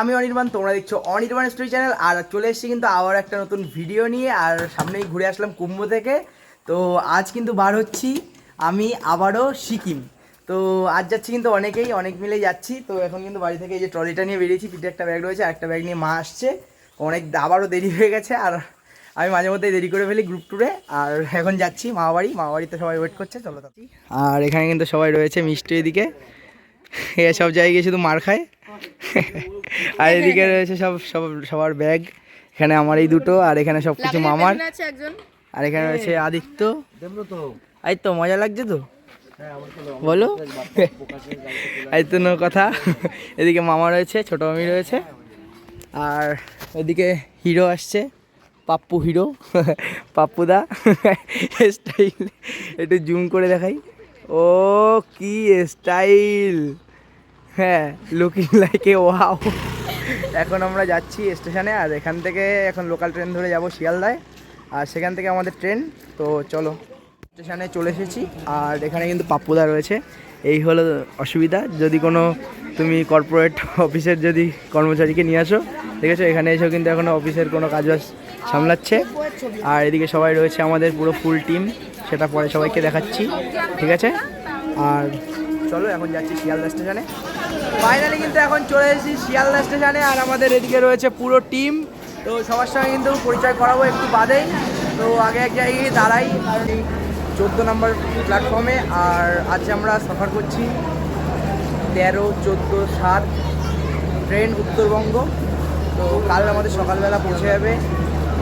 আমি অনির্বাণ, তোমরা দেখছ অনির্বাণ স্টোরি চ্যানেল। আর চলে এসেছি কিন্তু আবার একটা নতুন ভিডিও নিয়ে, আর সামনেই ঘুরে আসলাম কুম্ভ থেকে। তো আজ কিন্তু বার হচ্ছি আমি আবারও সিকিম। তো আজ যাচ্ছি কিন্তু অনেকেই, অনেক মিলে যাচ্ছি। তো এখন কিন্তু বাড়ি থেকে এই যে ট্রলিটা নিয়ে বেরিয়েছি, পিঠে একটা ব্যাগ রয়েছে একটা ব্যাগ নিয়ে মা আসছে। অনেক আবারও দেরি হয়ে গেছে, আর আমি মাঝে মধ্যে দেরি করে ফেলি গ্রুপ ট্যুরে আর এখন যাচ্ছি মামা বাড়ি মামা বাড়িতে সবাই ওয়েট করছে, চলো যাচ্ছি আর এখানে কিন্তু সবাই রয়েছে মিষ্টি এদিকে। সব জায়গায় শুধু মার খায়। আর এদিকে রয়েছে সব সব সবার ব্যাগ। এখানে আমার এই দুটো আর এখানে সব কিছু মামার। আর এখানে রয়েছে আদিত্য। এই তো মজা লাগছে তো? বলো। এই তো কথা। এদিকে মামা রয়েছে ছোট মামি রয়েছে। আর এদিকে হিরো আসছে পাপ্পু হিরো পাপ্পুদা। স্টাইল একটু জুম করে দেখাই। ও, কি স্টাইল হ্যাঁ লুকিং লাইক এ ওয়াও এখন আমরা যাচ্ছি স্টেশনে আর এখান থেকে এখন লোকাল ট্রেন ধরে যাব শিয়ালদায়। আর সেখান থেকে আমাদের ট্রেন তো চলো স্টেশনে চলে এসেছি। আর এখানে কিন্তু পাপ্পুদা রয়েছে। এই হলো অসুবিধা। যদি কোনো তুমি কর্পোরেট অফিসের যদি কর্মচারীকে নিয়ে আসো, ঠিক আছে? এখানে এসেও কিন্তু এখনও অফিসের কোনো কাজবাজ সামলাচ্ছে। আর এদিকে সবাই রয়েছে আমাদের পুরো ফুল টিম সেটা পরে সবাইকে দেখাচ্ছি, ঠিক আছে? আর চলো এখন যাচ্ছি শিয়ালদা স্টেশনে। ফাইনালি কিন্তু এখন চলে এসেছি শিয়ালদা স্টেশনে, আর আমাদের এদিকে রয়েছে পুরো টিম তো সবার সঙ্গে কিন্তু পরিচয় করাবো একটু বাদেই। তো আগে এক জায়গায় দাঁড়াই এই চোদ্দ নম্বর প্ল্যাটফর্মে আর আজ আমরা সফর করছি তেরো, চোদ্দ, সাত, ট্রেন উত্তরবঙ্গ। তো কাল আমাদের সকালবেলা পৌঁছে যাবে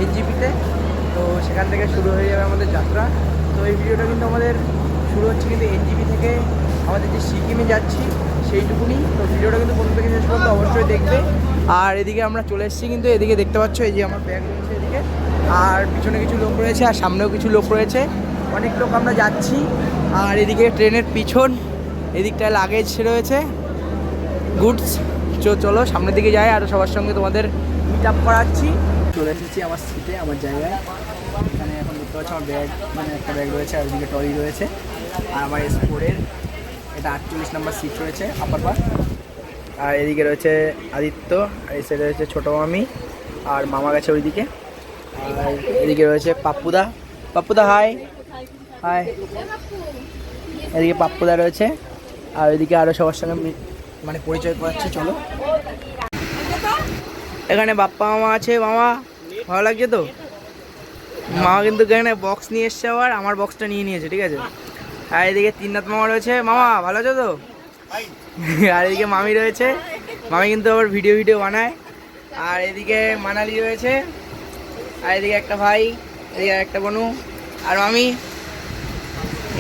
এনজিপিতে। তো সেখান থেকে শুরু হয়ে যাবে আমাদের যাত্রা। তো এই ভিডিওটা কিন্তু আমাদের শুরু হচ্ছে কিন্তু এনজিপি থেকে। আমাদের যে সিকিমে যাচ্ছি, সেইটুকুনি। তো ভিডিওটা কিন্তু প্রথম থেকে শেষ অবশ্যই দেখবে। আর এদিকে আমরা চলে এসেছি কিন্তু এদিকে দেখতে পাচ্ছ, এই যে আমার ব্যাগ রয়েছে এদিকে। আর পিছনে কিছু লোক রয়েছে, আর সামনেও কিছু লোক রয়েছে। অনেক লোক আমরা যাচ্ছি। আর এদিকে ট্রেনের পিছন এদিকটায় লাগেজ রয়েছে। গুডস চলো সামনের দিকে যাই, আর সবার সঙ্গে তোমাদের মিট আপ করাচ্ছি। চলে এসেছি আমার সিটে আমার জায়গায়। পাচ্ছি আমার ব্যাগ মানে একটা ব্যাগ রয়েছে, আর ওদিকে টলি রয়েছে। আর আমার ফোরের এটা আটচল্লিশ নাম্বার সিট রয়েছে আপার পার আর এদিকে রয়েছে আদিত্য, আর এই সাইডে রয়েছে ছোটো মামি, আর মামা গেছে ওইদিকে। আর এদিকে রয়েছে পাপ্পুদা। পাপ্পুদা হাই হাই এদিকে পাপ্পুদা রয়েছে, আর ওইদিকে আরও সবার সঙ্গে মানে পরিচয় করাচ্ছে, চলো। এখানে বাপ্পা মামা আছে, মামা, ভালো লাগছে তো? মামা কিন্তু এখানে বক্স নিয়ে এসছে আবার, আমার বক্সটা নিয়ে নিয়েছে, ঠিক আছে? আর এদিকে তিননাথ মামা রয়েছে। মামা, ভালো আছো তো? আর এদিকে মামি রয়েছে। মামি কিন্তু আবার ভিডিও ভিডিও বানায়। আর এদিকে মানালি রয়েছে। আর এদিকে একটা ভাই, এদিকে একটা বনু। আর মামি,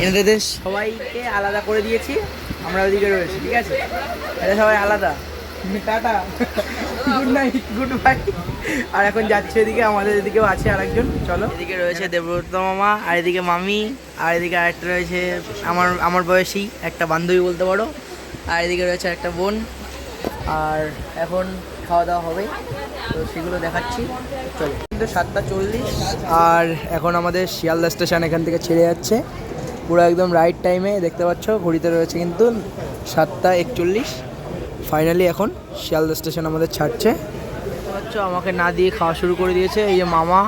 এনাদের সবাইকে আলাদা করে দিয়েছি। আমরা ওইদিকে রয়েছি, ঠিক আছে? এটা সবাই আলাদা। Tata. Good night good bye আর এখন যাচ্ছে এদিকে, আমাদের এদিকেও আছে আরেকজন। চলো। এদিকে রয়েছে দেবব্রত মামা, আর এদিকে মামি, আর এদিকে আরেকটা রয়েছে আমার আমার বয়সী একটা বান্ধবী বলতে পারো। আর এদিকে রয়েছে একটা বোন। আর এখন খাওয়া দাওয়া হবে, তো সেগুলো দেখাচ্ছি। চলো। কিন্তু সাতটা চল্লিশ, আর এখন আমাদের শিয়ালদা স্টেশন এখান থেকে ছেড়ে যাচ্ছে। পুরো একদম রাইট টাইমে দেখতে পাচ্ছ, ঘড়িতে রয়েছে কিন্তু সাতটা একচল্লিশ। ফাইনালি এখন শিয়ালদা স্টেশন আমাদের ছাড়ছে। আমাকে না দিয়ে খাওয়া শুরু করে দিয়েছে? এই যে মামা,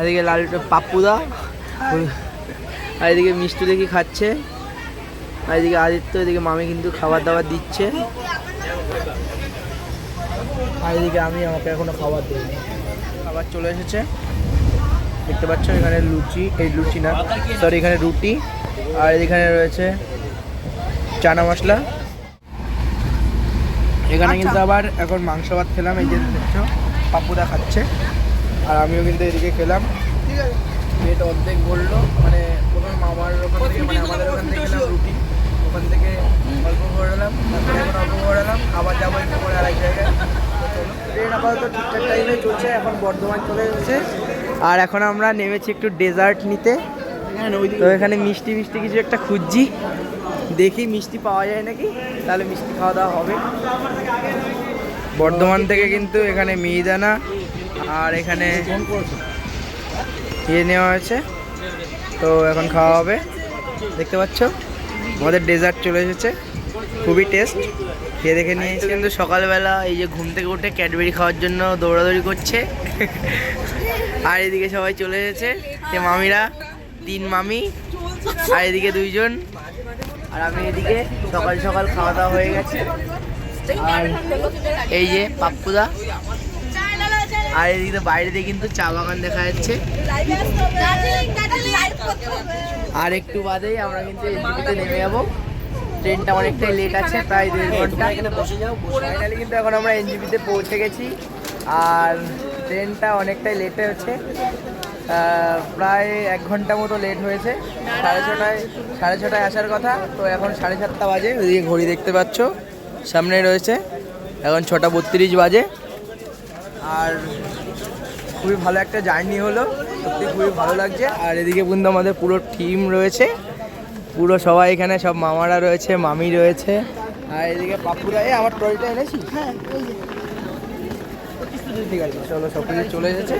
এদিকে লাল, পাপ্পুদা, আর এদিকে মিষ্টি দেখি খাচ্ছে, আর এদিকে আদিত্য, এদিকে মামি কিন্তু খাবার দাবার দিচ্ছে। আর এদিকে আমি আমাকে এখনও খাবার দিইনি খাবার চলে এসেছে। দেখতে পাচ্ছ এখানে লুচি, এই লুচি না সরি এখানে রুটি, আর এখানে রয়েছে চানা মশলা। এখানে কিন্তু আবার এখন মাংস ভাত খেলাম এই যে দেখছ পাপুদা খাচ্ছে। আর আমিও কিন্তু এদিকে খেলাম। পেট অর্ধেক বলল মানে প্রথমে মামার ওখান থেকে মানে আমাদের ওখান থেকে রুটি। ওখান থেকে অল্প করলাম তারপরে এখন অল্প করলাম আবার যাব একটু করে আরেক জায়গায়। ট্রেন আপাতত ঠিকঠাক টাইমে চলছে এখন বর্ধমান চলে এসেছে আর এখন আমরা নেমেছি একটু ডেজার্ট নিতে। তো এখানে মিষ্টি মিষ্টি কিছু একটা খুঁজছি। দেখি মিষ্টি পাওয়া যায় নাকি? তাহলে মিষ্টি খাওয়া দাওয়া হবে। বর্ধমান থেকে কিন্তু এখানে মিহিদানা আর এখানে ইয়ে নেওয়া হয়েছে। তো এখন খাওয়া হবে। দেখতে পাচ্ছ? আমাদের ডেজার্ট চলে এসেছে। খুবই টেস্ট খেয়ে দেখে নিয়েছি কিন্তু সকালবেলা এই যে ঘুম থেকে উঠে ক্যাডবেরি খাওয়ার জন্য দৌড়াদৌড়ি করছে। আর এদিকে সবাই চলে এসেছে। মামিরা, তিন মামি, আর এদিকে দুইজন। আর আমি এদিকে সকাল সকাল খাওয়া দাওয়া হয়ে গেছে। আর এই যে পাপ্পুদা। আর এদিকে বাইরে দিয়ে কিন্তু চা বাগান দেখা যাচ্ছে। আর একটু বাদেই আমরা কিন্তু এনজিপিতে নেমে যাব। ট্রেনটা অনেকটাই লেট আছে, প্রায় দেড় ঘণ্টা। ফাইনালি কিন্তু এখন আমরা এনজিপিতে পৌঁছে গেছি। আর ট্রেনটা অনেকটাই লেট হচ্ছে। প্রায় এক ঘণ্টা মতো লেট হয়েছে। সাড়ে ছটায় সাড়ে ছটায় আসার কথা। তো এখন সাড়ে সাতটা বাজে ওইদিকে ঘড়ি দেখতে পাচ্ছ। সামনে রয়েছে এখন ছটা বত্রিশ বাজে। আর খুবই ভালো একটা জার্নি হলো সত্যি খুবই ভালো লাগছে। আর এদিকে বন্ধু আমাদের পুরো টিম রয়েছে। পুরো সবাই এখানে সব মামারা রয়েছে মামি রয়েছে। আর এদিকে পাপুরা এ আমার ট্রলিটা এনেছি হ্যাঁ ঠিক আছে চলো সব কিছু চলে এসেছে।